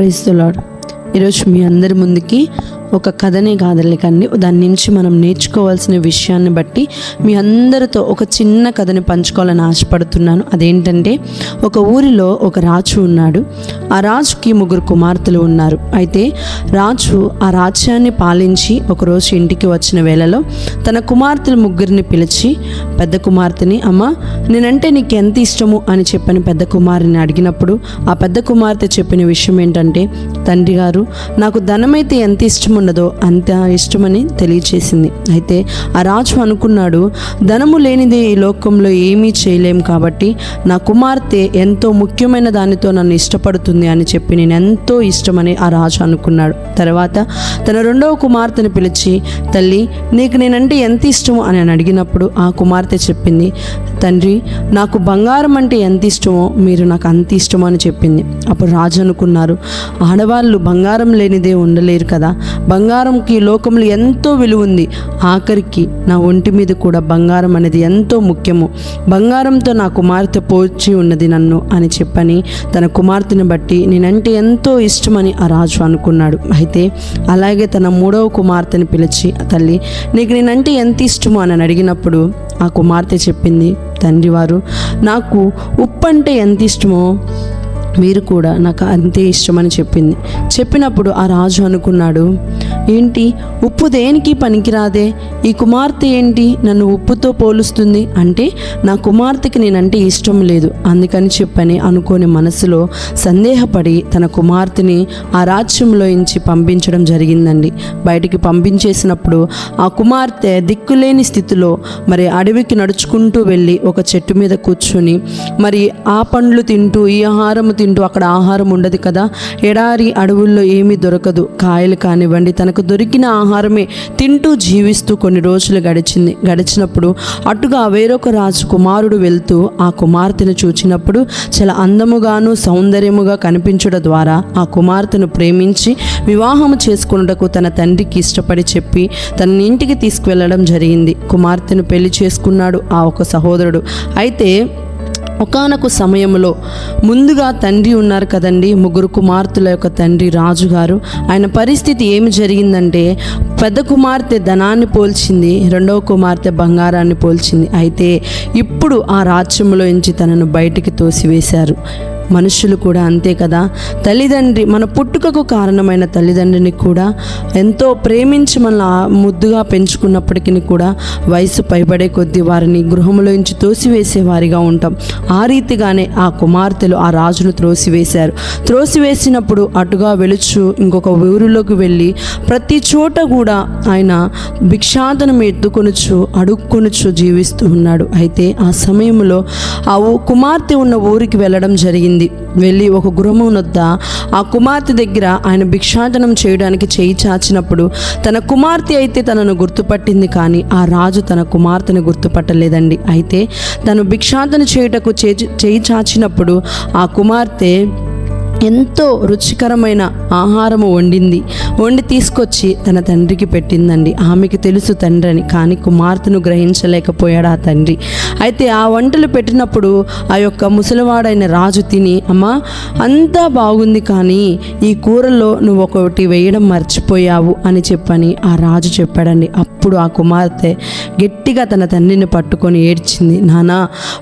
ప్రైస్తులాడ్ ఈరోజు మీ అందరి ముందుకి ఒక కథనే కాదలే కానీ దాని నుంచి మనం నేర్చుకోవాల్సిన విషయాన్ని బట్టి మీ అందరితో ఒక చిన్న కథని పంచుకోవాలని ఆశపడుతున్నాను. అదేంటంటే ఒక ఊరిలో ఒక రాజు ఉన్నాడు. ఆ రాజుకి ముగ్గురు కుమార్తెలు ఉన్నారు. అయితే రాజు ఆ రాజ్యాన్ని పాలించి ఒకరోజు ఇంటికి వచ్చిన వేళలో తన కుమార్తెలు ముగ్గురిని పిలిచి పెద్ద కుమార్తెని అమ్మ నేనంటే నీకు ఎంత ఇష్టము? అని చెప్పని పెద్ద కుమారుని అడిగినప్పుడు ఆ పెద్ద కుమార్తె చెప్పిన విషయం ఏంటంటే తండ్రి గారు నాకు ధనమైతే ఎంత ఇష్టం ఉన్నదో అంత ఇష్టమని తెలియచేసింది. అయితే ఆ రాజు అనుకున్నాడు ధనము లేనిదే ఈ లోకంలో ఏమీ చేయలేం కాబట్టి నా కుమార్తె ఎంతో ముఖ్యమైన దానితో నన్ను ఇష్టపడుతుంది అని చెప్పి నేను ఎంతో ఇష్టమని ఆ రాజు అనుకున్నాడు. తర్వాత తన రెండవ కుమార్తెను పిలిచి తల్లి నీకు నేనంటే ఎంత ఇష్టము? అని అడిగినప్పుడు ఆ కుమార్తె చెప్పింది తండ్రి నాకు బంగారం అంటే ఎంత ఇష్టమో మీరు నాకు అంత ఇష్టమో అని చెప్పింది. అప్పుడు రాజు అనుకున్నారు ఆడవాళ్ళు బంగారం లేనిదే ఉండలేరు కదా. బంగారంకి లోకంలో ఎంతో విలువ ఉంది. ఆఖరికి నా ఒంటి మీద కూడా బంగారం అనేది ఎంతో ముఖ్యము. బంగారంతో నా కుమార్తె పోల్చి ఉన్నది నన్ను అని చెప్పని తన కుమార్తెను బట్టి నేనంటే ఎంతో ఇష్టమని ఆ రాజు అనుకున్నాడు. అయితే అలాగే తన మూడవ కుమార్తెని పిలిచి తల్లి నీకు నేనంటే ఎంత ఇష్టమో అని అడిగినప్పుడు ఆ కుమార్తె చెప్పింది తండ్రి వారు నాకు ఉప్పు అంటే ఎంత ఇష్టమో మీరు కూడా నాకు అంతే ఇష్టమని చెప్పింది. చెప్పినప్పుడు ఆ రాజు అనుకున్నాడు ఏంటి? ఉప్పు దేనికి పనికిరాదే? ఈ కుమార్తె ఏంటి? నన్ను ఉప్పుతో పోలుస్తుంది. అంటే నా కుమార్తెకి నేనంటే ఇష్టం లేదు. అందుకని చెప్పని అనుకోని మనసులో సందేహపడి తన కుమార్తెని ఆ రాజ్యంలో ఇంచి పంపించడం జరిగిందండి. బయటికి పంపించేసినప్పుడు ఆ కుమార్తె దిక్కులేని స్థితిలో మరి అడవికి నడుచుకుంటూ వెళ్ళి ఒక చెట్టు మీద కూర్చొని మరి ఆ పండ్లు తింటూ ఈ ఆహారం తింటూ అక్కడ ఆహారం ఉండదు కదా? ఎడారి అడవుల్లో ఏమీ దొరకదు. కాయలు కానివ్వండి తనకు దొరికిన ఆహారమే తింటూ జీవిస్తూ కొన్ని రోజులు గడిచింది. గడిచినప్పుడు అటుగా వేరొక రాజు కుమారుడు వెళ్తూ ఆ కుమార్తెను చూచినప్పుడు చాలా అందముగాను సౌందర్యముగా కనిపించడం ద్వారా ఆ కుమార్తెను ప్రేమించి వివాహము చేసుకున్నటకు తన తండ్రికి ఇష్టపడి చెప్పి తన ఇంటికి తీసుకువెళ్ళడం జరిగింది. కుమార్తెను పెళ్ళి చేసుకున్నాడు ఆ ఒక సహోదరుడు. అయితే ఒకానొక సమయంలో ముందుగా తండ్రి ఉన్నారు కదండి ముగ్గురు కుమార్తెల యొక్క తండ్రి రాజుగారు ఆయన పరిస్థితి ఏమి జరిగిందంటే పెద్ద కుమార్తె ధనాన్ని పోల్చింది రెండవ కుమార్తె బంగారాన్ని పోల్చింది. అయితే ఇప్పుడు ఆ రాజ్యంలో నుంచి తనను బయటికి తోసివేశారు. మనుషులు కూడా అంతే కదా. తల్లిదండ్రి మన పుట్టుకకు కారణమైన తల్లిదండ్రిని కూడా ఎంతో ప్రేమించి మన ముద్దుగా పెంచుకున్నప్పటికీ కూడా వయసు పైబడే కొద్దీ వారిని గృహంలోంచి తోసివేసేవారిగా ఉంటాం. ఆ రీతిగానే ఆ కుమార్తెలు ఆ రాజును త్రోసివేశారు. త్రోసివేసినప్పుడు అటుగా వెలుచు ఇంకొక ఊరిలోకి వెళ్ళి ప్రతి చోట కూడా ఆయన భిక్షాటనం ఎత్తుకొనుచు అడుక్కొనుచు జీవిస్తూ ఉన్నాడు. అయితే ఆ సమయంలో ఆ కుమార్తె ఉన్న ఊరికి వెళ్ళడం జరిగింది. వెళ్ళి ఒక గృహము వద్ద ఆ కుమార్తె దగ్గర ఆయన భిక్షాటనం చేయడానికి చేయి చాచినప్పుడు తన కుమార్తె అయితే తనను గుర్తుపట్టింది కానీ ఆ రాజు తన కుమార్తెను గుర్తుపట్టలేదండి. అయితే తను భిక్షాటన చేయుటకు చేయి చాచినప్పుడు ఆ కుమార్తె ఎంతో రుచికరమైన ఆహారము వండింది. వండి తీసుకొచ్చి తన తండ్రికి పెట్టిందండి. ఆమెకి తెలుసు తండ్రి అని కానీ కుమార్తెను గ్రహించలేకపోయాడు ఆ తండ్రి. అయితే ఆ వంటలు పెట్టినప్పుడు ఆ యొక్క ముసలివాడైన రాజు తిని అమ్మా అంతా బాగుంది కానీ ఈ కూరలో నువ్వు ఒకటి వేయడం మర్చిపోయావు అని చెప్పని ఆ రాజు చెప్పాడండి. అప్పుడు ఆ కుమార్తె గట్టిగా తన తండ్రిని పట్టుకొని ఏడ్చింది నానా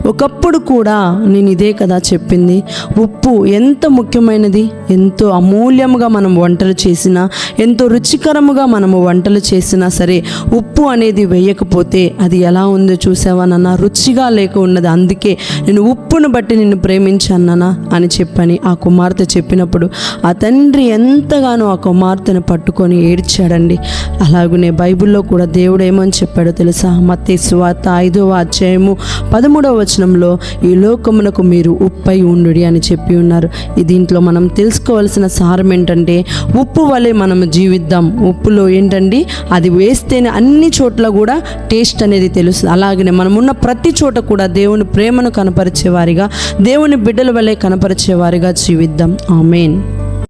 ఒకప్పుడు కూడా నేను ఇదే కదా చెప్పింది. ఉప్పు ఎంత ముఖ్యమైనది? ఎంతో అమూల్యముగా మనం వంటలు చేసినా ఎంతో రుచికరముగా మనము వంటలు చేసినా సరే ఉప్పు అనేది వేయకపోతే అది ఎలా ఉందో చూసావా నాన్న? రుచిగా లేక ఉన్నది. అందుకే నేను ఉప్పును బట్టి నిన్ను ప్రేమించానన్నా అని చెప్పని ఆ కుమార్తె చెప్పినప్పుడు ఆ తండ్రి ఎంతగానో ఆ కుమార్తెను పట్టుకొని ఏడ్చాడండి. అలాగనే బైబిల్లో కూడా దేవుడు ఏమని చెప్పాడో తెలుసా? మత్తే సువార్త ఐదవ అధ్యాయము పదమూడవ వచనంలో ఈ లోకమునకు మీరు ఉప్పై ఉండుడి అని చెప్పి ఉన్నారు. దీంట్లో మనం తెలుసుకోవాల్సిన సారం ఏంటంటే ఉప్పు వలె మనం జీవిద్దాం. ఉప్పులో ఏంటండి? అది వేస్తేనే అన్ని చోట్ల కూడా టేస్ట్ అనేది తెలుస్తుంది. అలాగనే మనం ఉన్న ప్రతి చోట కూడా దేవుని ప్రేమను కనపరిచేవారిగా దేవుని బిడ్డల వలె కనపరిచేవారిగా జీవిద్దాం. ఆమెన్.